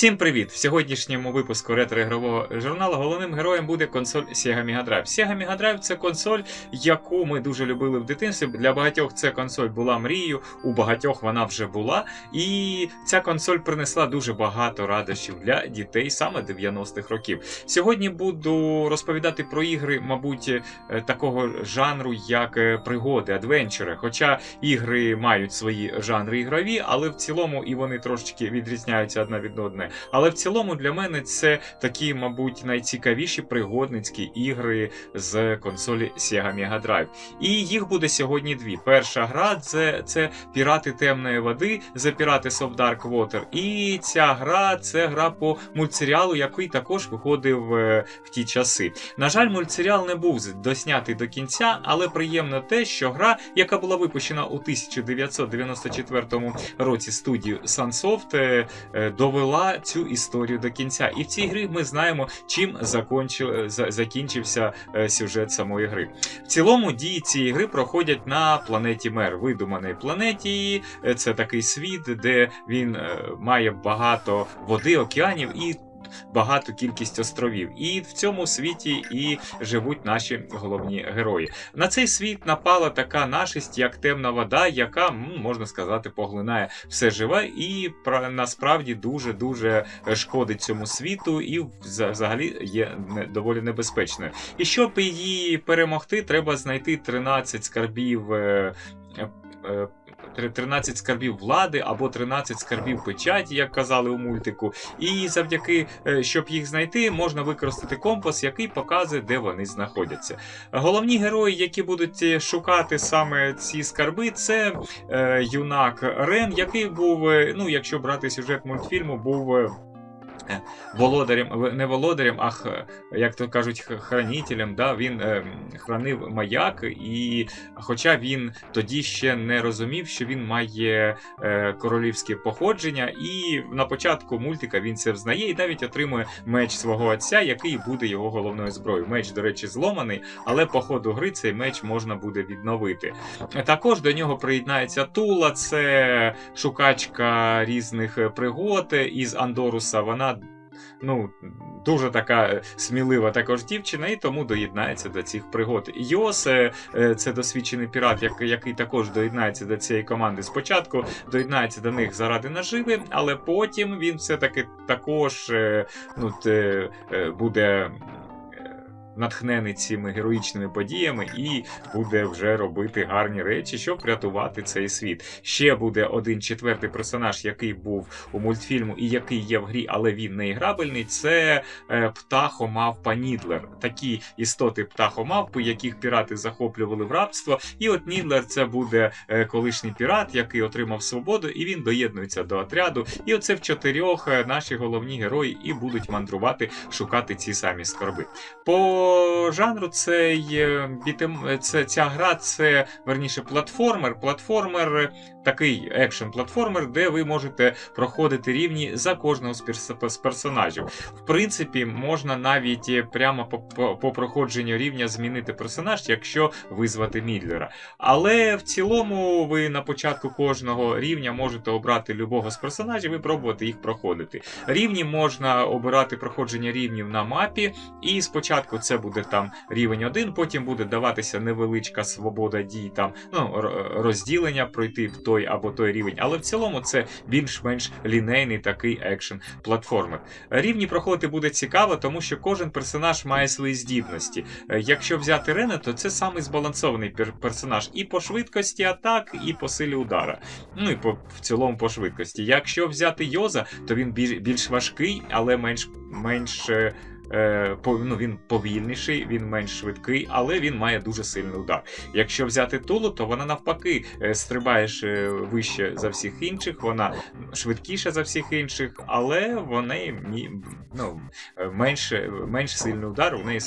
Всім привіт! В сьогоднішньому випуску ретро-ігрового журналу головним героєм буде консоль Sega Mega Drive. Sega Mega Drive це консоль, яку ми дуже любили в дитинстві. Для багатьох ця консоль була мрією, у багатьох вона вже була. І ця консоль принесла дуже багато радощів для дітей саме 90-х років. Сьогодні буду розповідати про ігри, мабуть, е, такого жанру, як е, пригоди, адвенчури. Хоча ігри мають свої жанри ігрові, але в цілому і вони трошечки відрізняються одна від одної. Але в цілому для мене це такі, мабуть, найцікавіші пригодницькі ігри з консолі Sega Mega Drive. І їх буде сьогодні дві. Перша гра це, це Пірати темної води, The Pirates of Dark Water. І ця гра це гра по мультсеріалу, який також виходив е, в ті часи. На жаль, мультсеріал не був доснятий до кінця, але приємно те, що гра, яка була випущена у 1994 році студією Sunsoft, е, е, довела цю історію до кінця. І в цій грі ми знаємо, чим закончив, закінчився е, сюжет самої гри. В цілому дії цієї гри проходять на планеті Мер, видуманої планеті. Е, Це такий світ, де він е, має багато води, океанів і. Багату кількість островів, і в цьому світі і живуть наші головні герої. На цей світ напала така нашість, як темна вода, яка можна сказати поглинає все живе, і пра- насправді дуже дуже шкодить цьому світу, і вза- взагалі є доволі небезпечною. І щоб її перемогти, треба знайти 13 скарбів. Е, е, 13 скарбів влади або 13 скарбів печаті, як казали у мультику. І завдяки, е, щоб їх знайти, можна використати компас, який показує, де вони знаходяться. Головні герої, які будуть е, шукати саме ці скарби, це е, юнак Рен, який був, ну, якщо брати сюжет мультфільму, був. Е, е, Володарем, не володарем, а як то кажуть, хранителем. Да? Він е, хранив маяк, і хоча він тоді ще не розумів, що він має е, королівське походження, і на початку мультика він це взнає і навіть отримує меч свого отця, який буде його головною зброєю. Меч, до речі, зломаний, але по ходу гри цей меч можна буде відновити. Також до нього приєднається Тула, це шукачка різних е, пригод із Андоруса. Вона. Ну, дуже така е, смілива також дівчина, і тому доєднається до цих пригод. Йос е, е, це досвідчений пірат, як- який також доєднається до цієї команди. Спочатку доєднається до них заради наживи, але потім він все-таки також ну, те, буде. Натхнений цими героїчними подіями і буде вже робити гарні речі, щоб врятувати цей світ. Ще буде один четвертий персонаж, який був у мультфільму і який є в грі, але він не іграбельний. Це е, птахомавпа Нідлер. Такі істоти птахомавпи, яких пірати захоплювали в рабство. І от Нідлер це буде е, колишній пірат, який отримав свободу, і він доєднується до отряду. І оце в чотирьох е, наші головні герої і будуть мандрувати, шукати ці самі скарби. По жанру цей бітем, е, це ця гра, це верніше платформер. Платформер такий екшен платформер, де ви можете проходити рівні за кожного з персонажів. В принципі, можна навіть е, прямо по, по, по проходженню рівня змінити персонаж, якщо визвати Мідлера. Але в цілому ви на початку кожного рівня можете обрати любого з персонажів і пробувати їх проходити. Рівні можна обирати проходження рівнів на мапі, і спочатку це буде там рівень 1, потім буде даватися невеличка свобода дій, там ну, розділення пройти в той або той рівень. Але в цілому це більш-менш лінейний такий екшен платформер. Рівні проходити буде цікаво, тому що кожен персонаж має свої здібності. Е, Якщо взяти Рена, то це самий збалансований пер- персонаж і по швидкості атак, і по силі удара. Ну і по в цілому по швидкості. Якщо взяти Йоза, то він більш важкий, але менш менш. Е, ну, він повільніший, він менш швидкий, але він має дуже сильний удар. Якщо взяти Тулу, то вона навпаки е, стрибаєш е, вище за всіх інших, вона швидкіша за всіх інших, але в неї мі- ну, е, менш, менш сильний удар, у неї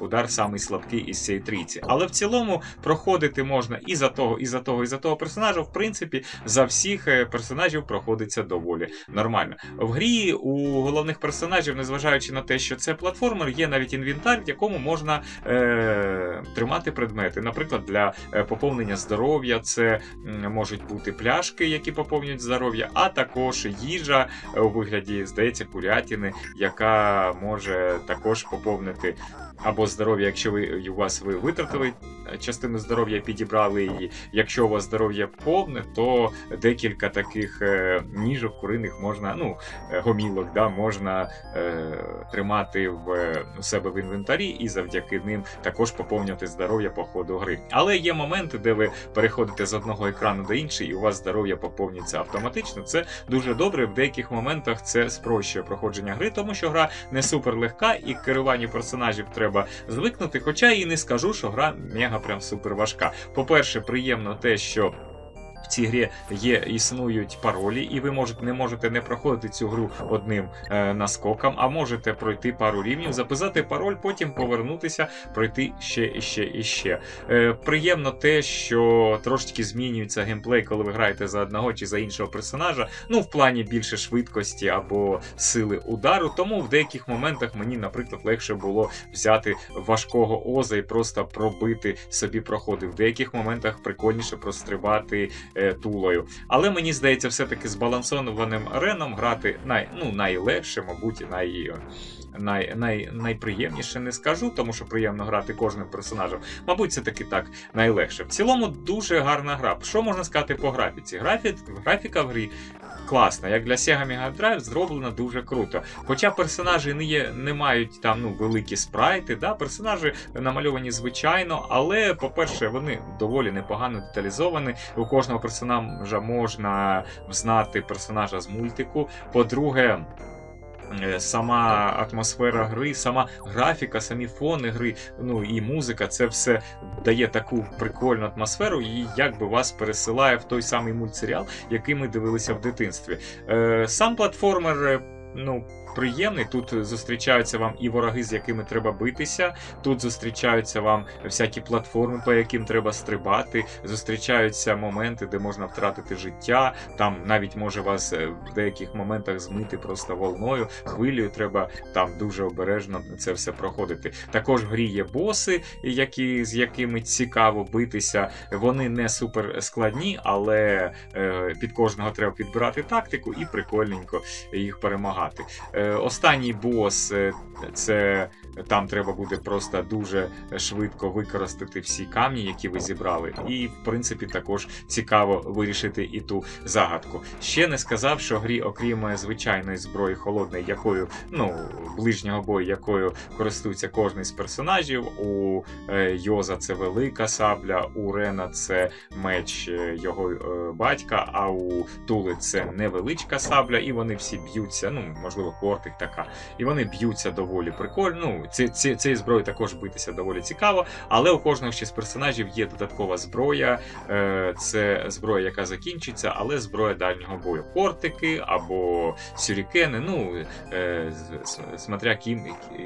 удар самий слабкий із цієї трійці. Але в цілому проходити можна і за того, і за того, і за того персонажа. В принципі, за всіх персонажів проходиться доволі нормально. В грі у головних персонажів, незважаючи на те, що це платформер, є навіть інвентар, в якому можна е, тримати предмети. Наприклад, для е, поповнення здоров'я це можуть бути пляшки, які поповнюють здоров'я, а також їжа е, у вигляді, здається, курятини, яка може також поповнити або здоров'я, якщо ви у вас ви витратили е, частину здоров'я, підібрали її. Якщо у вас здоров'я повне, то декілька таких е, ніжок куриних можна, ну е, гомілок, да, можна е, тримати в у себе в інвентарі і завдяки ним також поповнювати здоров'я по ходу гри. Але є моменти, де ви переходите з одного екрану до іншого, і у вас здоров'я поповнюється автоматично. Це дуже добре. В деяких моментах це спрощує проходження гри, тому що гра не супер легка, і керуванню персонажів треба звикнути. Хоча і не скажу, що гра мега прям супер важка. По-перше, приємно те, що. В цій грі є існують паролі, і ви можете не можете не проходити цю гру одним е, наскоком, а можете пройти пару рівнів, записати пароль, потім повернутися, пройти ще і ще і ще. Е, приємно те, що трошечки змінюється геймплей, коли ви граєте за одного чи за іншого персонажа. Ну, в плані більше швидкості або сили удару. Тому в деяких моментах мені, наприклад, легше було взяти важкого оза і просто пробити собі проходи. В деяких моментах прикольніше прострибати тулою. Але мені здається, все-таки збалансованим реном грати най, ну, найлегше, мабуть, най, най, най, найприємніше не скажу, тому що приємно грати кожним персонажем. Мабуть, це таки так найлегше. В цілому дуже гарна гра. Що можна сказати по графіці? Графі... Графіка в грі. Класна, як для Sega Mega Drive зроблена дуже круто. Хоча персонажі не є, не мають там ну великі спрайти, да, персонажі намальовані звичайно, але, по-перше, вони доволі непогано деталізовані. У кожного персонажа можна взнати персонажа з мультику. По-друге, сама атмосфера гри, сама графіка, самі фони гри, ну і музика, це все дає таку прикольну атмосферу, і якби вас пересилає в той самий мультсеріал, який ми дивилися в дитинстві. Е, сам платформер, е, ну. Приємний, тут зустрічаються вам і вороги, з якими треба битися. Тут зустрічаються вам всякі платформи, по яким треба стрибати. Зустрічаються моменти, де можна втратити життя. Там навіть може вас е, в деяких моментах змити просто волною, хвилею. Треба там дуже обережно це все проходити. Також в грі є боси, які, з якими цікаво битися. Вони не супер складні, але е, під кожного треба підбирати тактику і прикольненько їх перемагати. Е, Останній бос е, це там треба буде просто дуже швидко використати всі камні, які ви зібрали, і в принципі також цікаво вирішити і ту загадку. Ще не сказав, що грі, окрім звичайної зброї холодної, якою ну ближнього бою, якою користується кожен з персонажів. У е, Йоза це велика сабля, у Рена це меч е, його е, батька, а у Тули це невеличка сабля, і вони всі б'ються. Ну можливо, кортик така, і вони б'ються доволі прикольно. Ну, ці, ці, цією зброєю також битися доволі цікаво, але у кожного ще з персонажів є додаткова зброя. Е, це зброя, яка закінчиться, але зброя дальнього бою. Кортики або сюрікени, ну е, смотря ким,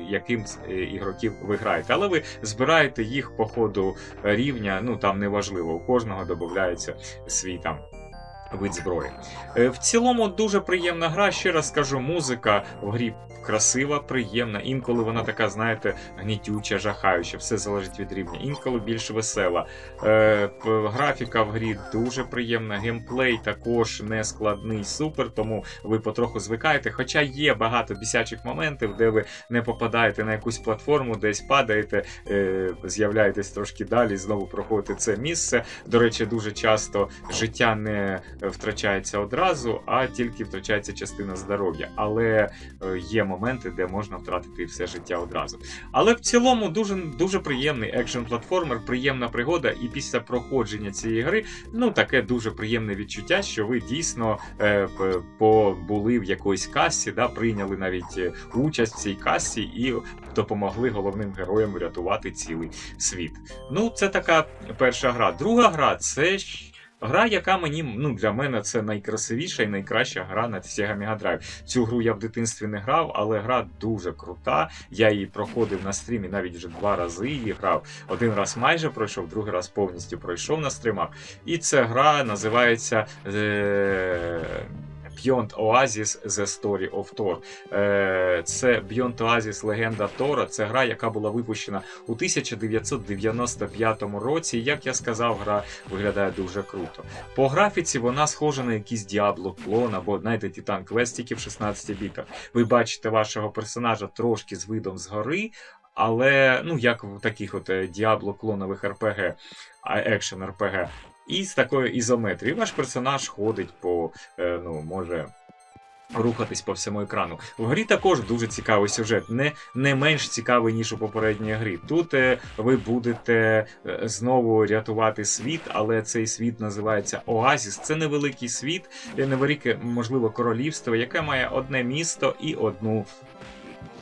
яким е, ігроків ви граєте. Але ви збираєте їх по ходу рівня, ну там неважливо, у кожного додається свій там. Вид зброї. Е, В цілому дуже приємна гра. Ще раз скажу, музика в грі красива, приємна. Інколи вона така, знаєте, гнітюча, жахаюча, все залежить від рівня. Інколи більш весела. Е, графіка в грі дуже приємна. Геймплей також не складний, супер, тому ви потроху звикаєте. Хоча є багато бісячих моментів, де ви не попадаєте на якусь платформу, десь падаєте, е, з'являєтесь трошки далі, знову проходите це місце. До речі, дуже часто життя не втрачається одразу, а тільки втрачається частина здоров'я. Але е, є моменти, де можна втратити все життя одразу. Але в цілому дуже дуже приємний екшн платформер, приємна пригода, і після проходження цієї гри, ну таке дуже приємне відчуття, що ви дійсно е, побули в якоїсь касі, да, прийняли навіть е, участь в цій касі і допомогли головним героям врятувати цілий світ. Ну, це така перша гра. Друга гра це. Гра, яка мені ну для мене це найкрасивіша і найкраща гра на Sega Mega Drive. Цю гру я в дитинстві не грав, але гра дуже крута. Я її проходив на стрімі навіть вже два рази її грав. Один раз майже пройшов, другий раз повністю пройшов на стрімах. І ця гра називається е... Beyond Oasis The Story of Thor. Е, Це Beyond Oasis Легенда Тора. Це гра, яка була випущена у 1995 році. Як я сказав, гра виглядає дуже круто. По графіці вона схожа на якийсь Diablo клон або знаєте, Titan Quest тільки в 16 бітах. Ви бачите вашого персонажа трошки з видом згори, але ну як в таких от е, Diablo клонових а екшен RPG. І з такою ізометрією. Ваш персонаж ходить по, е, ну, може. Рухатись по всьому екрану. В грі також дуже цікавий сюжет, не, не менш цікавий, ніж у попередній грі. Тут е, ви будете е, знову рятувати світ, але цей світ називається Оазіс. Це невеликий світ, е, невелике, можливо, королівство, яке має одне місто і одну.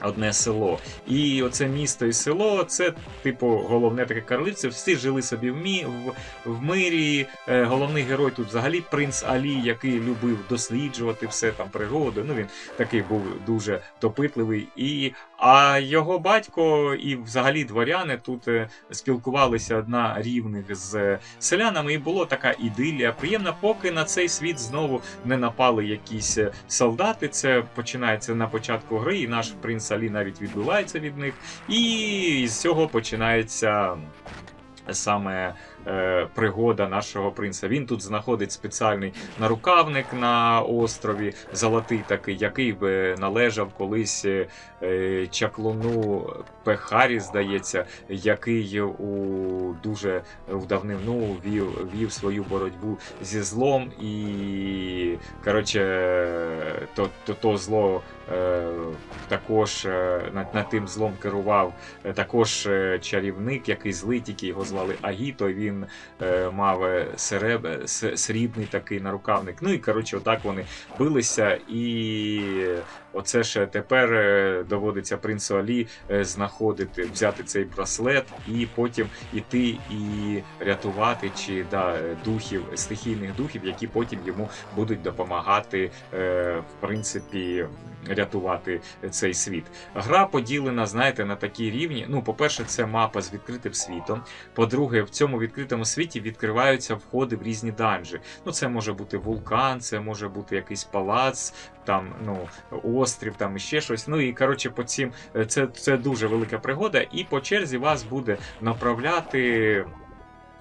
Одне село. І оце місто і село це, типу, головне таке королівство. Всі жили собі в, мі, в, в мирі. Е, головний герой тут взагалі принц Алі, який любив досліджувати все там природу. Ну він такий був дуже допитливий. І, а його батько і взагалі дворяни тут е, спілкувалися на рівних з селянами, і було така ідилія приємна, поки на цей світ знову не напали якісь е, солдати. Це починається на початку гри, і наш принц Алі навіть відбивається від них. І з цього починається саме е, пригода нашого принца. Він тут знаходить спеціальний нарукавник на острові, золотий такий, який би належав колись е, чаклуну Пехарі, здається, який у дуже в давнину вів, вів свою боротьбу зі злом, і коротше, то, то, то зло е, також е, над, над тим злом керував е, також е, чарівник, який злий, тільки його звали Агіто. Він е, мав е, сереб, срібний такий нарукавник. Ну і коротше, отак вони билися. І оце ж тепер е, доводиться принцу Алі е, знаходити, взяти цей браслет і потім іти і рятувати чи да, духів, стихійних духів, які потім йому будуть допомагати, е, в принципі, рятувати цей світ. Гра поділена, знаєте, на такі рівні. Ну, по-перше, це мапа з відкритим світом. По-друге, в цьому відкритому світі відкриваються входи в різні данжі. Ну, це може бути вулкан, це може бути якийсь палац, там ну острів, там ще щось. Ну і коротше, по цим е, це, це дуже велика пригода, і по черзі вас буде направляти.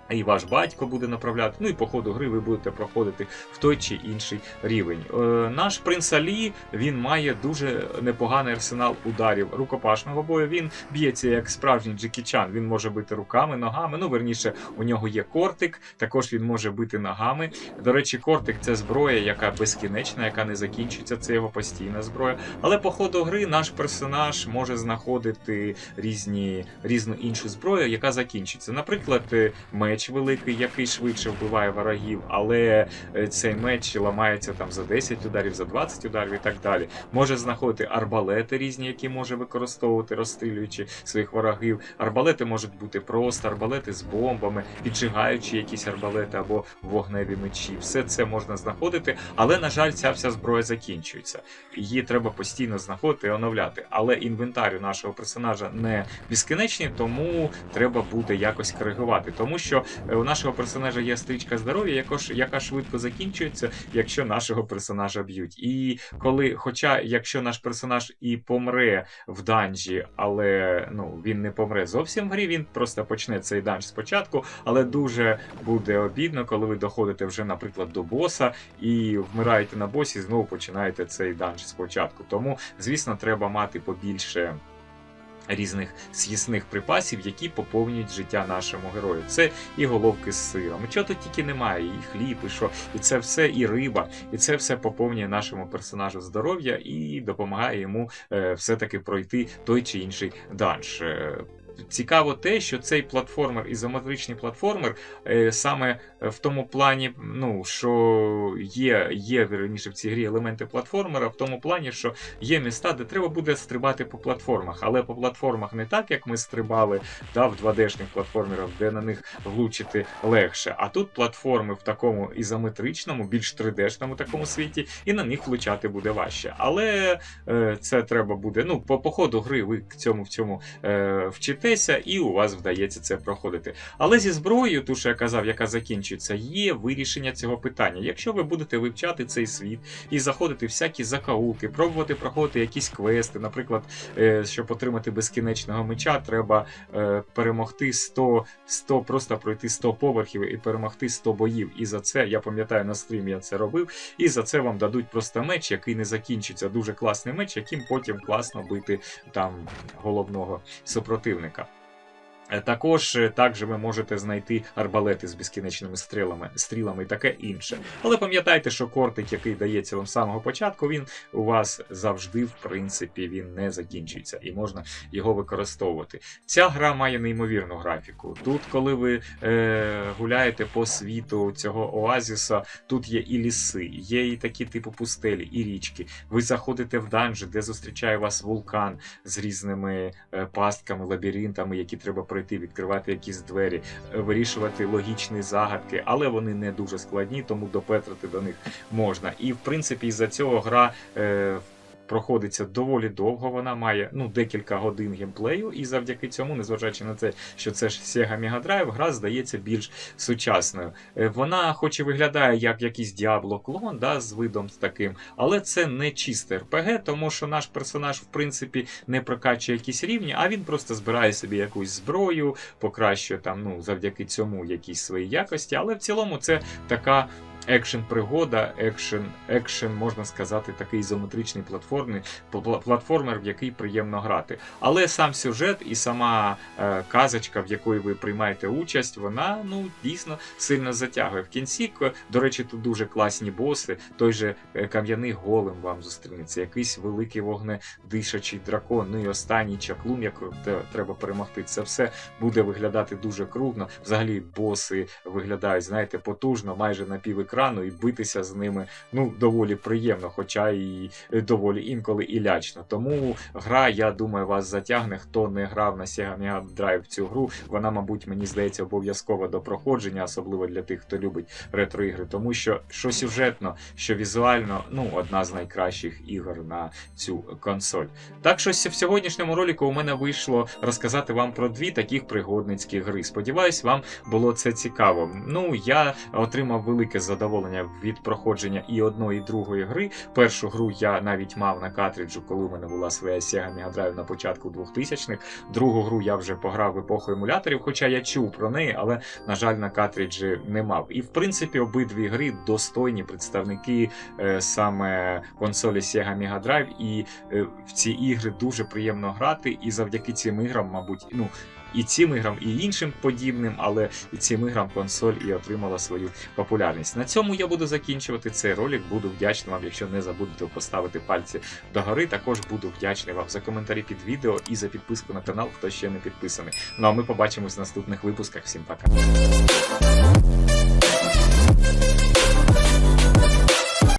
І ваш батько буде направляти. Ну і по ходу гри ви будете проходити в той чи інший рівень. Е, наш принц Алі він має дуже непоганий арсенал ударів рукопашного бою. Він б'ється як справжній Джекі Чан. Він може бити руками, ногами. Ну, верніше, у нього є кортик. Також він може бити ногами. До речі, кортик це зброя, яка безкінечна, яка не закінчується. Це його постійна зброя. Але по ходу гри наш персонаж може знаходити різні різну іншу зброю, яка закінчиться. Наприклад, е, меч великий, який швидше вбиває ворогів, але е, цей меч ламається там за 10 ударів, за 20 ударів і так далі. Може знаходити арбалети різні, які може використовувати, розстрілюючи своїх ворогів. Арбалети можуть бути просто арбалети з бомбами, піджигаючи якісь арбалети або вогневі мечі. Все це можна знаходити, але на жаль, ця вся зброя закінчується. Її треба постійно знаходити і оновляти. Але інвентар нашого персонажа не безкінечний, тому треба буде якось коригувати. Тому що у нашого персонажа є стрічка здоров'я, яка швидко закінчується, якщо нашого персонажа б'ють. І коли, хоча якщо наш персонаж і помре в данжі, але ну він не помре зовсім в грі, він просто почне цей данж спочатку, але дуже буде обідно, коли ви доходите вже, наприклад, до боса і вмираєте на босі, знову починаєте цей данж спочатку. Тому, звісно, треба мати побільше. Різних з'їсних припасів, які поповнюють життя нашому герою. Це і головки з сиром, і чого тут тільки немає, і хліб, і що, і це все, і риба, і це все поповнює нашому персонажу здоров'я і допомагає йому е, все-таки пройти той чи інший данж. Е, Цікаво те, що цей платформер, ізометричний платформер, е, саме в тому плані, ну що є, є верніше в цій грі елементи платформера, в тому плані, що є міста, де треба буде стрибати по платформах, але по платформах не так, як ми стрибали да, в 2D-шних платформерах, де на них влучити легше. А тут платформи в такому ізометричному, більш 3D-шному такому світі, і на них влучати буде важче. Але е, це треба буде. Ну, по, по ходу гри ви к цьому в цьому е, вчите. Вчитеся, і у вас вдається це проходити. Але зі зброєю, ту, що я казав, яка закінчується, є вирішення цього питання. Якщо ви будете вивчати цей світ і заходити всякі закаулки, пробувати проходити якісь квести, наприклад, е, щоб отримати безкінечного меча, треба е, перемогти 100, 100, просто пройти 100 поверхів і перемогти 100 боїв. І за це я пам'ятаю на стрімі я це робив. І за це вам дадуть просто меч, який не закінчиться. Дуже класний меч, яким потім класно бити там головного супротивника. Е, Також е, також ви можете знайти арбалети з безкінечними стрілами, стрілами і таке інше. Але пам'ятайте, що кортик, який дається вам з самого початку, він у вас завжди, в принципі, він не закінчується і можна його використовувати. Ця гра має неймовірну графіку. Тут, коли ви е, гуляєте по світу цього оазіса, тут є і ліси, є і такі типу пустелі, і річки. Ви заходите в данжі, де зустрічає вас вулкан з різними е, пастками, лабіринтами, які треба пройти, відкривати якісь двері, е, вирішувати логічні загадки, але вони не дуже складні, тому допетрити до них можна. І в принципі, із-за цього гра. Е, Проходиться доволі довго, вона має ну декілька годин геймплею, і завдяки цьому, незважаючи на те, що це ж Sega Mega Drive, гра здається більш сучасною. Е, Вона, хоч і виглядає як якийсь Diablo клон, да, з видом таким, але це не чисте РПГ, тому що наш персонаж, в принципі, не прокачує якісь рівні, а він просто збирає собі якусь зброю, покращує там, ну, завдяки цьому якісь свої якості. Але в цілому це така. Екшен пригода, екшен, екшен, можна сказати, такий ізометричний платформний пла- платформер, в який приємно грати. Але сам сюжет і сама е, казочка, в якої ви приймаєте участь, вона ну дійсно сильно затягує. В кінці, до речі, тут дуже класні боси. Той же е, кам'яний голем вам зустрінеться, якийсь великий вогнедишачий дракон, ну і останній чаклун, якого треба перемогти. Це все буде виглядати дуже крутно. Взагалі, боси виглядають, знаєте, потужно, майже на пів екрану, і битися з ними ну доволі приємно, хоча і доволі інколи і лячно. Тому гра, я думаю, вас затягне. Хто не грав на Sega Mega Drive цю гру, вона, мабуть, мені здається, обов'язково до проходження, особливо для тих, хто любить ретро-ігри, тому що що сюжетно, що візуально, ну одна з найкращих ігор на цю консоль. Так що в сьогоднішньому ролику у мене вийшло розказати вам про дві таких пригодницькі гри. Сподіваюсь, вам було це цікаво. Ну, я отримав велике задоволення від проходження і одної, і другої гри. Першу гру я навіть мав на картриджу, коли у мене була своя Sega Mega Drive на початку 2000-х. Другу гру я вже пограв в епоху емуляторів, хоча я чув про неї, але, на жаль, на картриджі не мав. І в принципі, обидві гри достойні представники е, саме консолі Sega Mega Drive, і е, в ці ігри дуже приємно грати, і завдяки цим іграм, мабуть, ну. І цим іграм, і іншим подібним, але цим іграм консоль і отримала свою популярність. На цьому я буду закінчувати цей ролик. Буду вдячний вам, якщо не забудете поставити пальці догори. Також буду вдячний вам за коментарі під відео і за підписку на канал, хто ще не підписаний. Ну а ми побачимось в наступних випусках. Всім пока.